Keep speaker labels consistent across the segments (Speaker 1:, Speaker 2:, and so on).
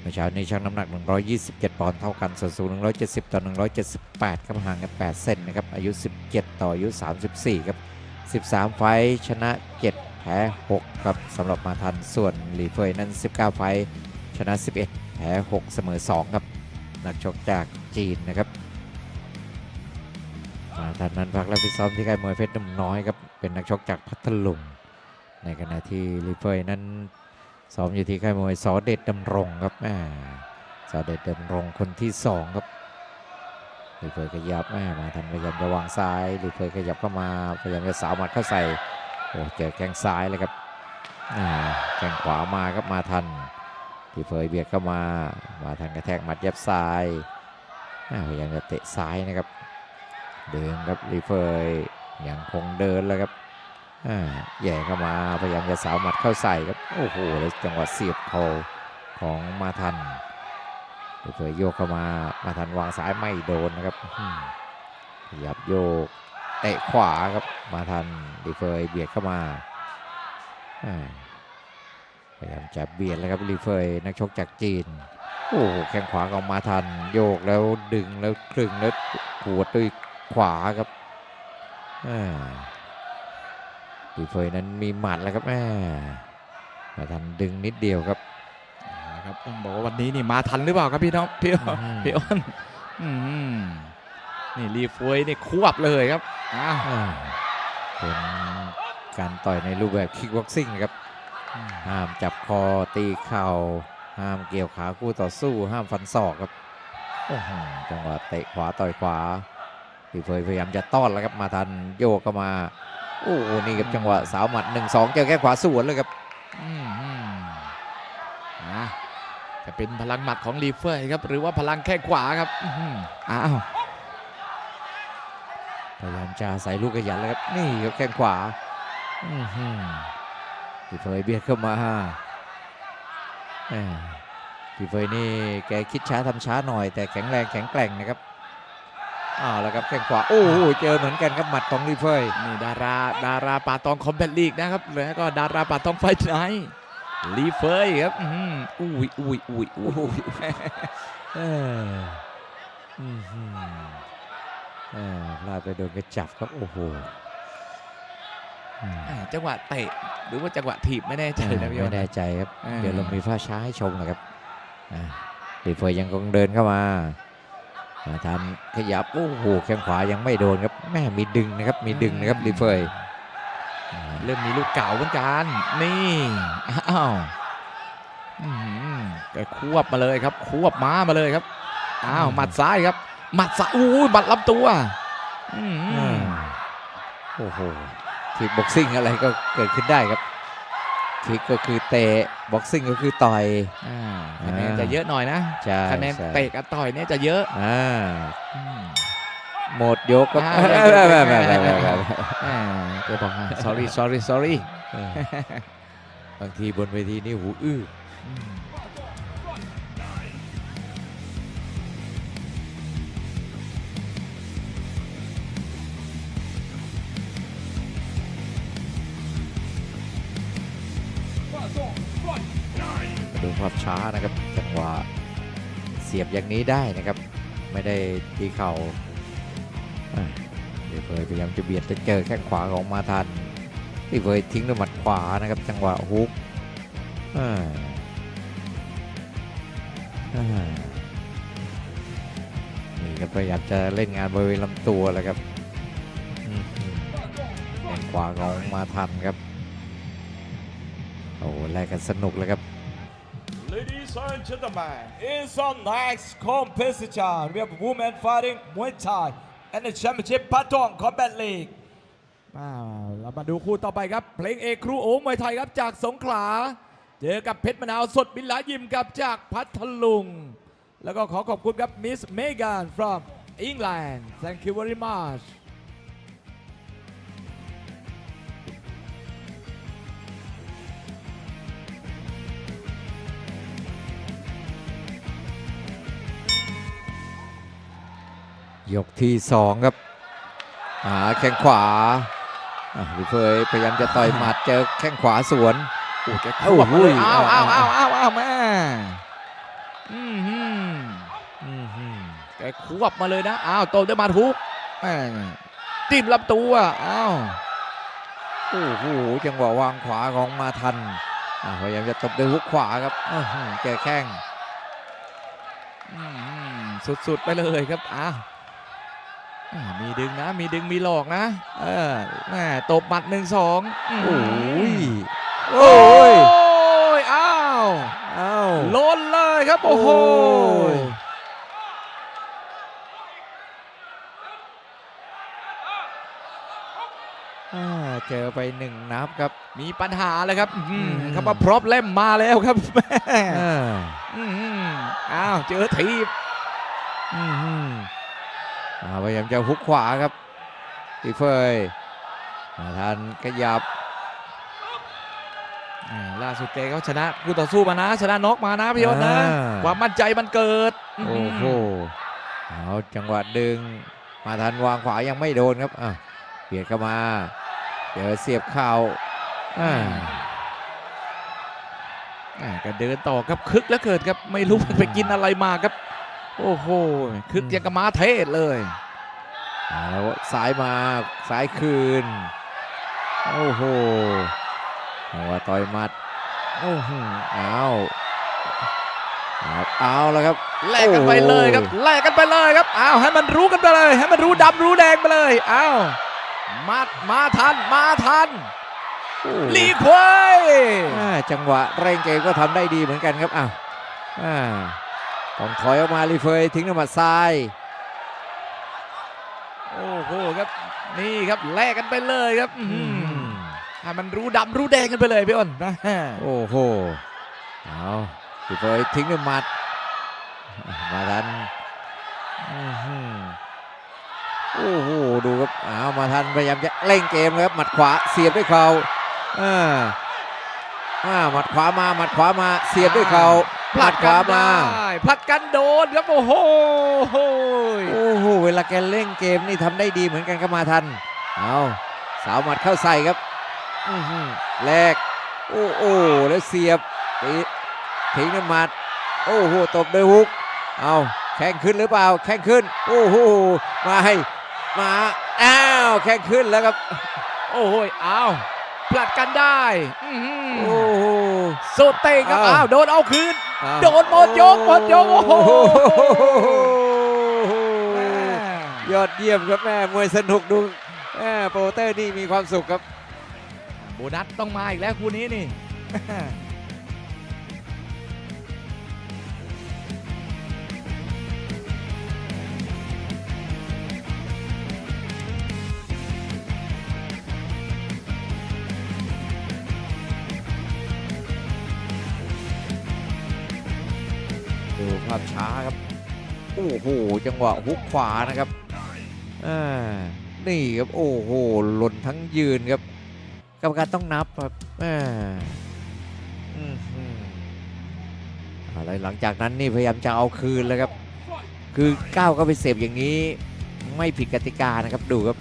Speaker 1: เมื่อเช้านี้ชั่งน้ำหนัก 127 ปอนด์เท่ากันส่วนสูง 170 ต่อ 178ครับห่างกัน 8 เซนนะครับ อายุ 17 ต่ออายุ 34 ครับ 13 ไฟชนะ 7 แพ้ 6 ครับสำหรับมาทันส่วนหลีเฟยนั้น 19 ไฟชนะ 11 แพ้ 6 เสมอ 2 ครับ นักชกจากจีนนะครับ มาทันนั้นพักและฟิซ้อมที่ค่ายมวยเพชรนุ่มน้อยครับ เป็นนักชกจากพัทลุง ในขณะที่ลีเฟยนั้น ซ้อมอยู่ที่ค่ายมวยสอเด็ดดำรงครับแม่สอเด็ดดำรงคนที่สองครับลีเฟยขยับแม่มาทันพยายามจะวางซ้ายลีเฟยขยับเข้ามาพยายามจะสาวหมัดเข้าใส่โอ้เจอแข้งซ้ายเลยครับแข้งขวามาครับมาทันลีเฟยเบียดเข้ามา มาทันกระแทกหมัดยับซ้ายอ่าพยายามจะเตะซ้ายนะครับ เดินครับลีเฟยยังคงเดินแล้วครับ แย่เข้ามาพยายามจะสาวหมัดเข้าใส่ครับ โอ้โหแล้วจังหวะเสียบเข่าของมาทันเผยโยกเข้ามามาทันวางซ้ายไม่โดนนะครับขยับโยกเตะขวาครับมาทันดีเฟยเบียดเข้ามาอ่าพยายามจะเบียดแล้วครับรีเฟยนักชกจากจีน โอ้โหแข้งขวาของมาทัน โยกแล้วดึงแล้วคลึงแล้วขวดด้วยขวาครับอ่า ปีเฟยนั้นมีหมัดแล้วครับแม่มาทันดึงนิดเดียวครับ
Speaker 2: นะครับต้องบอกว่าวันนี้นี่มาทันหรือเปล่าครับพี่น้องพี่
Speaker 1: อืม
Speaker 2: พี่อ้นอืมนี่รีฟวยนี่ควบเลยครับอ้าว
Speaker 1: อ่าเป็นการต่อยในรูปแบบคิกบ็อกซิ่งครับห้ามจับคอตีเข่าห้ามเกี่ยวขาคู่ต่อสู้ ห้ามฟันศอกครับโอ้โหจังหวะเตะขวาต่อยขวาปีเฟยพยายามจะต้อนแล้วครับมาทันโยกเข้ามา โอ้โหนี่ครับจังหวะสาวหมัด 1 2 เจอแค่ขวาสวนเลยครับ
Speaker 2: อืมอืมอะจะเป็นพลังหมัดของรีเฟอร์ครับ หรือว่าพลังแข้งขวาครับอื้อหืออ้าว
Speaker 1: พยายามจะใส่ลูกขยันแล้วครับ นี่ครับแข้งขวาอืมกีเฟยเบียดเข้ามาลีเฟยนี่แกคิดช้าทำช้าหน่อย แต่แข็งแรงแข็งแกร่งนะครับ อ้าวแล้วครับแข้งขวาโอ้โหเจอเหมือนกันครับหมัดของลีเฟย
Speaker 2: นี่ดาราดาราป่าตองคอมแบทลีกนะครับแล้วก็ดาราป่าตองไฟท์ไนท์รีเฟอร์ครับอื้อหืออุ้ยอุ้ยอุ้ยอุ้ย
Speaker 1: เอออื้อหือเออพลาดไปโดนกระจับครับโอ้โหอืม
Speaker 2: อ่าจังหวะเตะหรือว่าจังหวะถีบไม่แน่ใจนะพี่อ้
Speaker 1: ไม่
Speaker 2: น
Speaker 1: แน่ใจครับ
Speaker 2: อ่า
Speaker 1: เดี๋ยวเรามีภาพช้าให้ชมนะครับอ่าดีเฟยยังคงเดินเข้ามา มาทันขยับโอ้โหแข้งขวายังไม่โดนครับแม่มีดึงนะครับมีดึงนะครับดีเฟยอ่า
Speaker 2: เริ่มมีลูกเก่าเหมือนกันนี่อ้าวอื้อหือแกควบมาเลยครับ ควบม้ามาเลยครับอ้าวหมัดซ้ายครับหมัดซ้ายอู้ยหมัดลำตัวอื้อหื
Speaker 1: อ่า
Speaker 2: อ
Speaker 1: โอ้โหคิกบ็อกซิ่งอะไรก็เกิดขึ้นได้ครับ คิกก็คือเตะบ็อกซิ่งก็คือต่อย
Speaker 2: อ่าคะแนนจะเยอะหน่อยนะ
Speaker 1: ใช่
Speaker 2: คะแนน
Speaker 1: ใช่
Speaker 2: เตะกับต่อยเนี่ยจะเยอะ
Speaker 1: อ่า
Speaker 2: อืม
Speaker 1: หมดยกก็
Speaker 2: อ่า
Speaker 1: ไม่
Speaker 2: ได้
Speaker 1: ไม่
Speaker 2: ได้
Speaker 1: ไม่
Speaker 2: ได้
Speaker 1: ไม่ไม่ไม่
Speaker 2: อ่าแกบอกว่า sorry sorry sorry
Speaker 1: เออบางทีบนเวทีนี่หูอื้อ
Speaker 2: อืม
Speaker 1: ดูภาพช้านะครับจังหวะเสียบอย่างนี้ได้นะครับ ไม่ได้ตีเข่าอะเดี๋ยวเฟยพยายามจะเบียดจะเจอแข้งขวาของมาทันที่เฟยทิ้งด้วยหมัดขวานะครับ จังหวะฮุกนี่ครับพยายามจะเล่นงานบริเวณลำตัวแล้วครับแข้งขวาของมาทันครับโอ้โหแลกกันสนุกเลยครับ
Speaker 3: Ladies and gentlemen, it's our next competition. We have women fighting Muay Thai and the championship Patong Combat League.
Speaker 2: อ่าเรามาดูคู่ต่อไปครับ เพลงเอกครูโอมวยไทยครับจากสงขลา เจอกับเพชรมะนาวสดบินหลายิมกับจากพัทลุง แล้วก็ขอขอบคุณครับมิสเมแกน from England thank you very much
Speaker 1: ยกที่สองครับอ่าแข้งขวาอะลิเฟยพยายามจะต่อยหมัดเจอแข้งขวาสวน
Speaker 2: โอ้แก
Speaker 1: โอ้
Speaker 2: ขวบ
Speaker 1: โห
Speaker 2: มาเลยอ้าว
Speaker 1: อ้า
Speaker 2: อ้าวว
Speaker 1: อ้า
Speaker 2: อ้าววอ้าวอ้าวแม่ควบมาเลยนะอ้าวโตด้วยหมาทุกแม่จิ้มลำตัวอ้าว
Speaker 1: โอ้โหจังหวะวางขวาของมาทันอะพยายามจะตบด้วยฮุกขวาครับอื้อหือเจอแข้ง
Speaker 2: อืมสุดๆไปเลยครับอ้าวอ่า มีดึงนะ มีดึงมีหลอกนะ เออแม่ตบหมัดหนึ่งสอง
Speaker 1: โอ้ย
Speaker 2: โอ้
Speaker 1: โอ้ย
Speaker 2: ยอ้าว
Speaker 1: อ้าว
Speaker 2: ล้นเลยครับ โอ้โห
Speaker 1: โอ้ยอ่าเจอไปหนึ่งนับครับ
Speaker 2: มีปัญหาเลยครับอื้อหือ
Speaker 1: อืม
Speaker 2: คำว่าพร็อพเล่มมาแล้วครับแม่
Speaker 1: อ่า
Speaker 2: อื้อหืออ้าวเจอทีบ
Speaker 1: อืมฮึอ่า พยายามจะฮุกขวาครับตีเฟยมาทันขยับ
Speaker 2: อ่าล่าสุดเจเขาชนะคู่ต่อสู้มานะ ชนะน็อกมานะพี่ยศนะ
Speaker 1: อ่า
Speaker 2: ความมั่นใจมันเกิด
Speaker 1: โอ้โหเอาจังหวะดึง มาทันวางขวายังไม่โดนครับอะเบียดเข้ามาเจอเสียบเข่าอ่า
Speaker 2: อ่าก็เดินต่อครับคึกแล้วเกิดครับไม่รู้มันไปกินอะไรมาครับ โอ้โหคึกยังกับม้าเทศเลย
Speaker 1: เอาแล้วสายมาสายคืน โอ้โหเอาว่าต่อยหมัดโอ้โหเอาเอาเอาแล้วครับ
Speaker 2: แลกกันไปเลยครับ
Speaker 1: โอ้
Speaker 2: แลกกันไปเลยครับอ้าวให้มันรู้กันไปเลย ให้มันรู้ดำรู้แดงไปเลยอ้าวมามาทันมาทัน
Speaker 1: โอ้
Speaker 2: ลีควย
Speaker 1: อ่าจังหวะเร่งเกมก็ทำได้ดีเหมือนกันครับอ้าวอ่า ต้องถอยออกมารีเฟยทิ้งน้ำหมัดซ้าย
Speaker 2: โอ้โหครับนี่ครับแลกกันไปเลยครับอื้อหือ
Speaker 1: อืม
Speaker 2: ให้มันรู้ดำรู้แดงกันไปเลยพี่อ้นนะ
Speaker 1: โอ้โหเอารีเฟยทิ้งน้ำหมัดมาทันอื้อหือโอ้โหดูครับเอามาทันพยายามจะเร่งเกมเลยครับหมัดขวาเสียบด้วยเข่าอ่าอ่าหมัดขวามาหมัดขวามาเสียบด้วยเข่า หมัดขวามา
Speaker 2: ได้ผลัดกันโดนครับโอ้โห
Speaker 1: โอ้โหเวลาแกเล่นเกมนี่ทำได้ดีเหมือนกันครับมาทันเอาสาวหมัดเข้าใส่ครับอื้อหือแลกโอ้โอ้แล้วเสียบตีทิ้งน้ำหมัด โอ้โหตบด้วยฮุกเอาแข่งขึ้นหรือเปล่า แข่งขึ้น โอ้โหมาให้มาอ้าวแข่งขึ้นแล้วครับ
Speaker 2: โอ้โหอ้าวผลัดกันได้อื้อหือ
Speaker 1: โอ้โห
Speaker 2: สุดเตะครับ
Speaker 1: อ้าว
Speaker 2: อ้าวโดนเอาคืน
Speaker 1: อ้าว
Speaker 2: โดนหมดยกหมดยกโอ้โห
Speaker 1: ยอดเยี่ยมครับแม่มวยสนุกดูแม่โปรโมเตอร์นี่มีความสุขครับ
Speaker 2: โบนัสต้องมาอีกแล้วคู่นี้นี่
Speaker 1: ดูภาพช้าครับ โอ้โห จังหวะฮุกขวานะครับอ่านี่ครับ โอ้โห หล่นทั้งยืนครับ กรรมการต้องนับครับอ่าอะไรหลังจากนั้นนี่พยายามจะเอาคืนแล้วครับ คือก้าวก็ไปเสพอย่างนี้ ไม่ผิดกติกานะครับดูครับ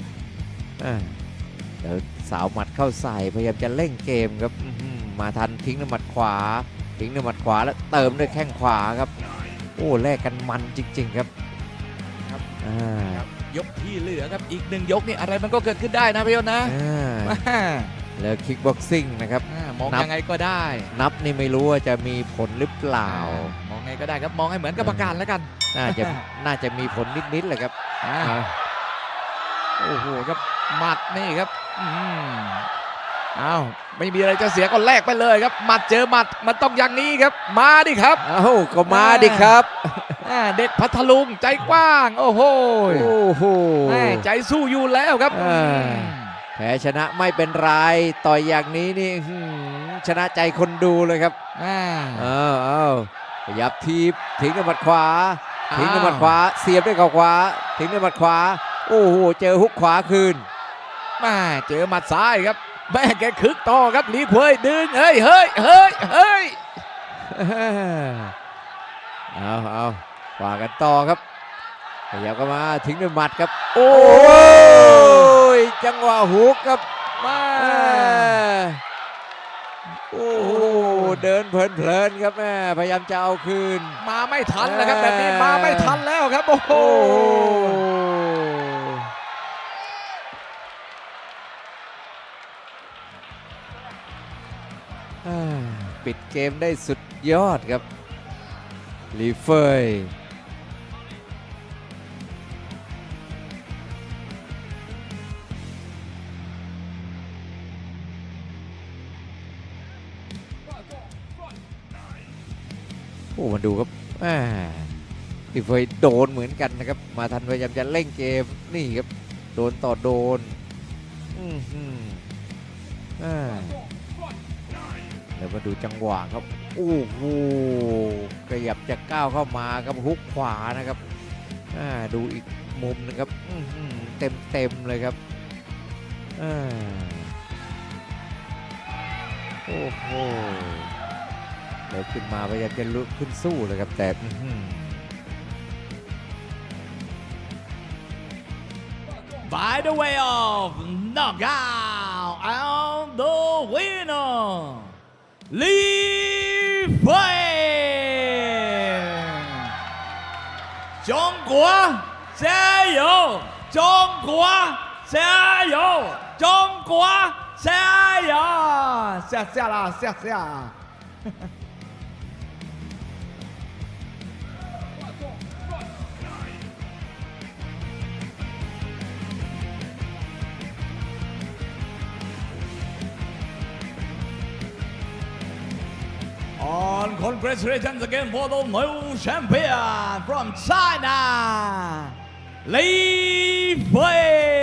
Speaker 1: เดี๋ยวสาวหมัดเข้าใส่พยายามจะเล่นเกมครับมาทันทิ้งด้วยหมัดขวา ทิ้งด้วยหมัดขวาแล้วเติมด้วยแข้งขวาครับ โอ้แลกกันมันจริง ๆ ครับ
Speaker 2: ครับ
Speaker 1: อ่าย
Speaker 2: กที่เหลือครับอีกหนึ่งยกนี่อะไรมันก็เกิดขึ้นได้นะพี่ยศนะ
Speaker 1: อ่า
Speaker 2: อ่า
Speaker 1: แล้วคิกบ็อกซิ่งนะครับ
Speaker 2: อ่ามอง
Speaker 1: นับ
Speaker 2: ยังไงก็ได้
Speaker 1: นับนี่ไม่รู้ว่าจะมีผลหรือเปล่า
Speaker 2: มองไงก็ได้ครับมองให้เหมือนกรรมการแล้วกัน
Speaker 1: น่าจะน่าจะมีผลนิดๆแหละครับ
Speaker 2: อ่า
Speaker 1: อ่า
Speaker 2: โอ้โหครับหมัดนี่ครับอืม อ้าวไม่มีอะไรจะเสียก็แลกไปเลยครับหมัดเจอหมัดมันต้องอย่างนี้ครับ มาดิครับ
Speaker 1: เอ้าก็มาดิครับ
Speaker 2: อ่าเด็กพัทลุงใจกว้าง โอ้โห
Speaker 1: โอ้โห
Speaker 2: แม่ใจสู้อยู่แล้วครับ
Speaker 1: อ่าแพ้ชนะไม่เป็นไรต่อยอย่างนี้นี่อื้อหือชนะใจคนดูเลยครับ
Speaker 2: อ่า
Speaker 1: อ้าวอ้าวขยับทีบทิ้งด้วยหมัดขวา
Speaker 2: อ้าว
Speaker 1: ทิ้งด้วยหมัดขวาเสียบด้วยเข่าขวาทิ้งด้วยหมัดขวา โอ้โหเจอฮุกขวาคืน
Speaker 2: แม่เจอหมัดซ้ายครับ แม่แกคึกต่อครับหลีเควยดึงเฮ้ยเฮ้ยเฮ้ยเฮ้ย
Speaker 1: เอาเอาว่ากันต่อครับขยับเข้ามาทิ้งด้วยหมัดครับ
Speaker 2: โอ้
Speaker 1: โอ้ยจังหวะฮุกครับ
Speaker 2: มา
Speaker 1: โอ้โหเดินเพลินๆครับแม่พยายามจะเอาคืน
Speaker 2: มาไม่ทันนะครับแบบนี้มาไม่ทันแล้วครับ โอ้โห
Speaker 1: ปิดเกมได้สุดยอดครับลีเฟยโอ้มาดูครับลีเฟยโดนเหมือนกันนะครับ มาทันพยายามจะเล่นเกมนี่ครับ โดนต่อโดน อือหืออ่า เดี๋ยวมาดูจังหวะครับโอ้โหขยับจะก้าวเข้ามาครับฮุกขวานะครับอ่าดูอีกมุมหนึงครับเต็มเต็มเลยครับอ่าโอ้โหเดี๋ยวขึ้นมาพยายามจะลุกขึ้นสู้เลยครับแต่อื้อหือ
Speaker 2: By the way of knockout and the winner 李飞中国加油！中国加油！中国加油！谢谢啦，下下。On congratulations again for the new champion from China, Li Fei.